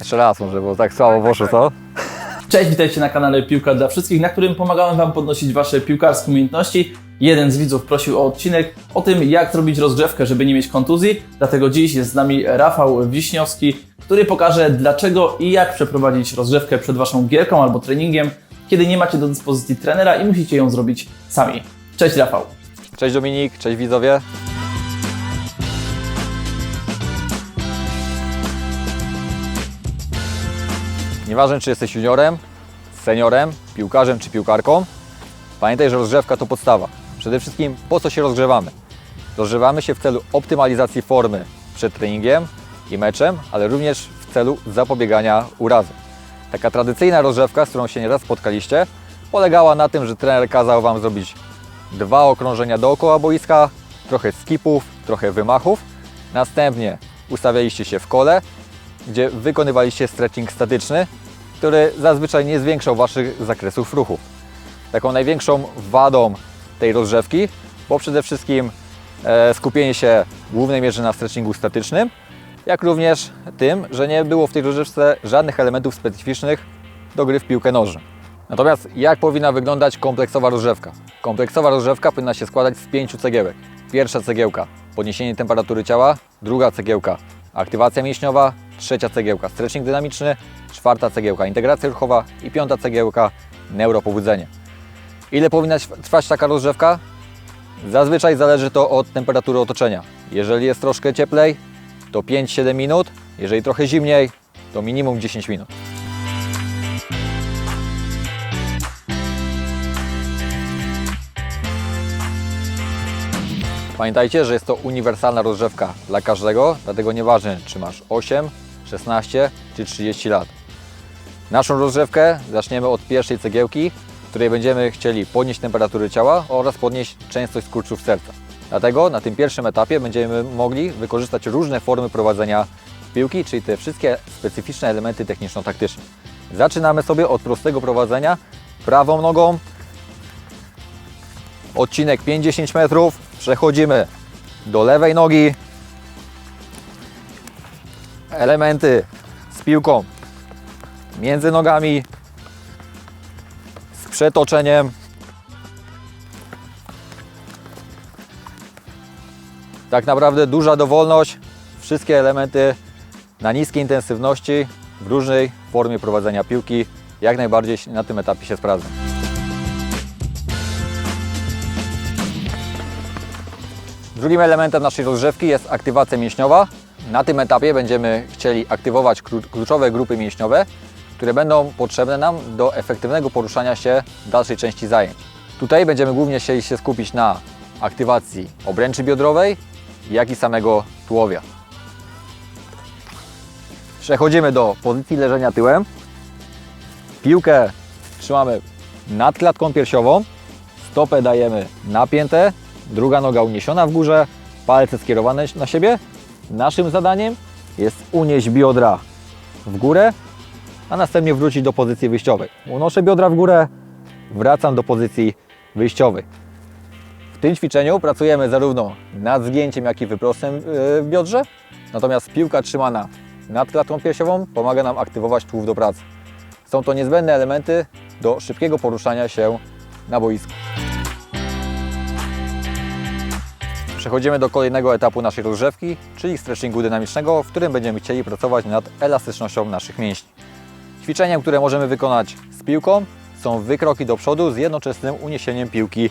Jeszcze raz może, bo tak słabo poszło, co? Cześć, witajcie na kanale Piłka dla Wszystkich, na którym pomagałem Wam podnosić Wasze piłkarskie umiejętności. Jeden z widzów prosił o odcinek o tym, jak zrobić rozgrzewkę, żeby nie mieć kontuzji. Dlatego dziś jest z nami Rafał Wiśniowski, który pokaże dlaczego i jak przeprowadzić rozgrzewkę przed Waszą gierką albo treningiem, kiedy nie macie do dyspozycji trenera i musicie ją zrobić sami. Cześć Rafał. Cześć Dominik, cześć widzowie. Nieważne czy jesteś juniorem, seniorem, piłkarzem czy piłkarką, pamiętaj, że rozgrzewka to podstawa. Przede wszystkim po co się rozgrzewamy? Rozgrzewamy się w celu optymalizacji formy przed treningiem i meczem, ale również w celu zapobiegania urazom. Taka tradycyjna rozgrzewka, z którą się nieraz spotkaliście, polegała na tym, że trener kazał Wam zrobić dwa okrążenia dookoła boiska, trochę skipów, trochę wymachów. Następnie ustawialiście się w kole, gdzie wykonywaliście stretching statyczny, który zazwyczaj nie zwiększał Waszych zakresów ruchów. Taką największą wadą tej rozgrzewki było przede wszystkim e, skupienie się w głównej mierze na stretchingu statycznym, jak również tym, że nie było w tej rozgrzewce żadnych elementów specyficznych do gry w piłkę nożną. Natomiast jak powinna wyglądać kompleksowa rozgrzewka? Kompleksowa rozgrzewka powinna się składać z pięciu cegiełek. Pierwsza cegiełka podniesienie temperatury ciała, druga cegiełka aktywacja mięśniowa, trzecia cegiełka stretching dynamiczny, czwarta cegiełka integracja ruchowa i piąta cegiełka neuropobudzenie. Ile powinna trwać taka rozgrzewka? Zazwyczaj zależy to od temperatury otoczenia. Jeżeli jest troszkę cieplej, to 5-7 minut, jeżeli trochę zimniej, to minimum 10 minut. Pamiętajcie, że jest to uniwersalna rozgrzewka dla każdego, dlatego nieważne czy masz 8, 16 czy 30 lat. Naszą rozgrzewkę zaczniemy od pierwszej cegiełki, w której będziemy chcieli podnieść temperaturę ciała oraz podnieść częstość skurczów serca. Dlatego na tym pierwszym etapie będziemy mogli wykorzystać różne formy prowadzenia piłki, czyli te wszystkie specyficzne elementy techniczno-taktyczne. Zaczynamy sobie od prostego prowadzenia prawą nogą, odcinek 50 metrów, przechodzimy do lewej nogi, elementy z piłką między nogami, z przetoczeniem. Tak naprawdę duża dowolność, wszystkie elementy na niskiej intensywności, w różnej formie prowadzenia piłki, jak najbardziej na tym etapie się sprawdzą. Drugim elementem naszej rozgrzewki jest aktywacja mięśniowa. Na tym etapie będziemy chcieli aktywować kluczowe grupy mięśniowe, które będą potrzebne nam do efektywnego poruszania się w dalszej części zajęć. Tutaj będziemy głównie chcieli się skupić na aktywacji obręczy biodrowej, jak i samego tułowia. Przechodzimy do pozycji leżenia tyłem. Piłkę trzymamy nad klatką piersiową, stopę dajemy napięte, druga noga uniesiona w górze, palce skierowane na siebie. Naszym zadaniem jest unieść biodra w górę, a następnie wrócić do pozycji wyjściowej. Unoszę biodra w górę, wracam do pozycji wyjściowej. W tym ćwiczeniu pracujemy zarówno nad zgięciem, jak i wyprostem yy, w biodrze, natomiast piłka trzymana nad klatką piersiową pomaga nam aktywować tułów do pracy. Są to niezbędne elementy do szybkiego poruszania się na boisku. Przechodzimy do kolejnego etapu naszej rozgrzewki, czyli stretchingu dynamicznego, w którym będziemy chcieli pracować nad elastycznością naszych mięśni. Ćwiczeniem, które możemy wykonać z piłką, są wykroki do przodu z jednoczesnym uniesieniem piłki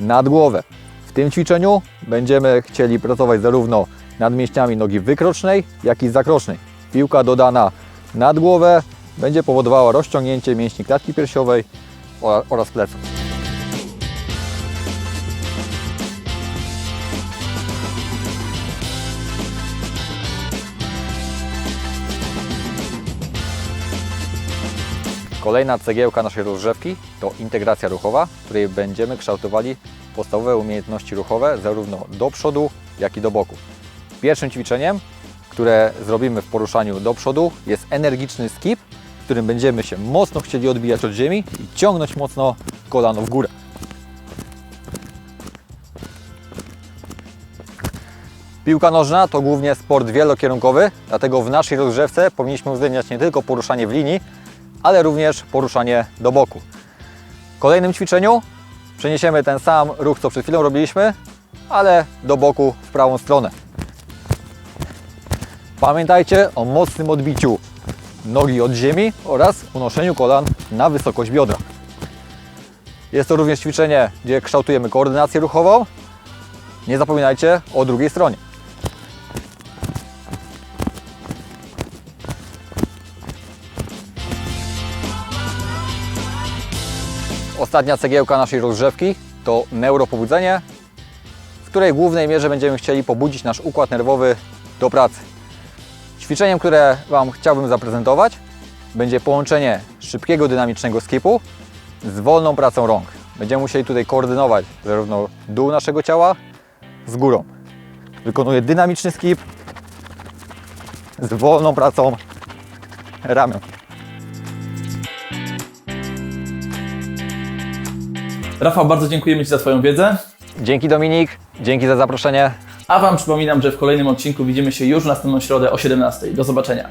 nad głowę. W tym ćwiczeniu będziemy chcieli pracować zarówno nad mięśniami nogi wykrocznej, jak i zakrocznej. Piłka dodana nad głowę będzie powodowała rozciągnięcie mięśni klatki piersiowej ora- oraz pleców. Kolejna cegiełka naszej rozgrzewki to integracja ruchowa, w której będziemy kształtowali podstawowe umiejętności ruchowe zarówno do przodu, jak i do boku. Pierwszym ćwiczeniem, które zrobimy w poruszaniu do przodu jest energiczny skip, w którym będziemy się mocno chcieli odbijać od ziemi i ciągnąć mocno kolano w górę. Piłka nożna to głównie sport wielokierunkowy, dlatego w naszej rozgrzewce powinniśmy uwzględniać nie tylko poruszanie w linii, ale również poruszanie do boku. W kolejnym ćwiczeniu przeniesiemy ten sam ruch, co przed chwilą robiliśmy, ale do boku w prawą stronę. Pamiętajcie o mocnym odbiciu nogi od ziemi oraz unoszeniu kolan na wysokość biodra. Jest to również ćwiczenie, gdzie kształtujemy koordynację ruchową. Nie zapominajcie o drugiej stronie. Ostatnia cegiełka naszej rozgrzewki to neuropobudzenie, w której głównej mierze będziemy chcieli pobudzić nasz układ nerwowy do pracy. Ćwiczeniem, które Wam chciałbym zaprezentować, będzie połączenie szybkiego, dynamicznego skipu z wolną pracą rąk. Będziemy musieli tutaj koordynować zarówno dół naszego ciała z górą. Wykonuję dynamiczny skip z wolną pracą ramion. Rafał, bardzo dziękujemy Ci za Twoją wiedzę. Dzięki Dominik, dzięki za zaproszenie. A Wam przypominam, że w kolejnym odcinku widzimy się już w następną środę o 17. Do zobaczenia.